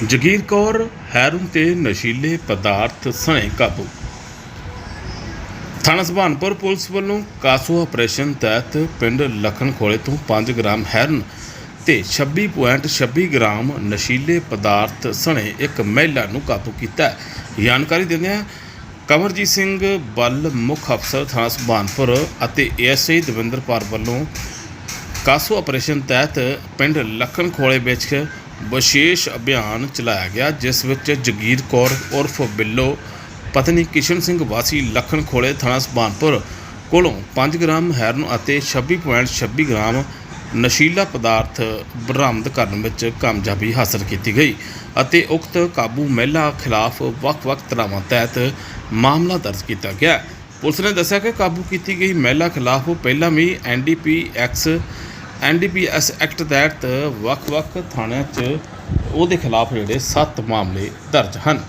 Jagir Kaur, heroin ਤੇ ਨਸ਼ੀਲੇ ਪਦਾਰਥ ਸਣੇ ਕਾਬੂ ਥਾਣਾ ਸੁਭਾਨਪੁਰ ਪੁਲਿਸ ਵੱਲੋਂ ਕਾਸੋ ਆਪਰੇਸ਼ਨ ਤਹਿਤ ਪਿੰਡ ਲਖਨ ਖੋਲੇ ਤੋਂ 5 ਗ੍ਰਾਮ ਹੈਰਨ ਤੇ 26.26 ਗ੍ਰਾਮ ਨਸ਼ੀਲੇ ਪਦਾਰਥ ਸਣੇ ਇੱਕ ਮਹਿਲਾ ਨੂੰ ਕਾਬੂ ਕੀਤਾ ਹੈ। ਜਾਣਕਾਰੀ ਦਿੰਦਿਆਂ ਕਮਰਜੀਤ ਸਿੰਘ ਬੱਲ ਮੁੱਖ ਅਫਸਰ ਥਾਣਾ ਸੁਭਾਨਪੁਰ ਅਤੇ ਏਐਸਆਈ ਦਵਿੰਦਰਪਾਲ ਵੱਲੋਂ ਕਾਸੋ ਆਪਰੇਸ਼ਨ ਤਹਿਤ ਪਿੰਡ ਲਖਨ ਖੋਲੇ ਵਿੱਚ ਵਿਸ਼ੇਸ਼ ਅਭਿਆਨ ਚਲਾਇਆ ਗਿਆ, ਜਿਸ ਵਿੱਚ ਜਗੀਰ ਕੌਰ ਉਰਫ ਬਿੱਲੋ, ਪਤਨੀ ਕਿਸ਼ਨ ਸਿੰਘ ਵਾਸੀ ਲਖਨ ਖੋਲੇ ਥਾਣਾ ਸੁਭਾਨਪੁਰ ਕੋਲੋਂ 5 ਗ੍ਰਾਮ ਹੈਰਨ ਅਤੇ 26.26 ਗ੍ਰਾਮ ਨਸ਼ੀਲਾ ਪਦਾਰਥ ਬਰਾਮਦ ਕਰਨ ਵਿੱਚ ਕਾਮਯਾਬੀ ਹਾਸਲ ਕੀਤੀ ਗਈ ਅਤੇ ਉਕਤ ਕਾਬੂ ਮਹਿਲਾ ਖਿਲਾਫ ਵੱਖ-ਵੱਖ ਧਾਰਾਵਾਂ ਤਹਿਤ ਮਾਮਲਾ ਦਰਜ ਕੀਤਾ ਗਿਆ। ਪੁਲਿਸ ਨੇ ਦੱਸਿਆ ਕਿ ਕਾਬੂ ਕੀਤੀ ਗਈ ਮਹਿਲਾ ਖਿਲਾਫ ਪਹਿਲਾਂ ਵੀ ਐਨਡੀਪੀਐਕਸ ਐਨਡੀਪੀਐਸ ਐਕਟ ਤਹਿਤ ਵੱਖ-ਵੱਖ ਥਾਣਿਆਂ 'ਚ ਉਹਦੇ ਖਿਲਾਫ ਜਿਹੜੇ 7 ਮਾਮਲੇ ਦਰਜ ਹਨ।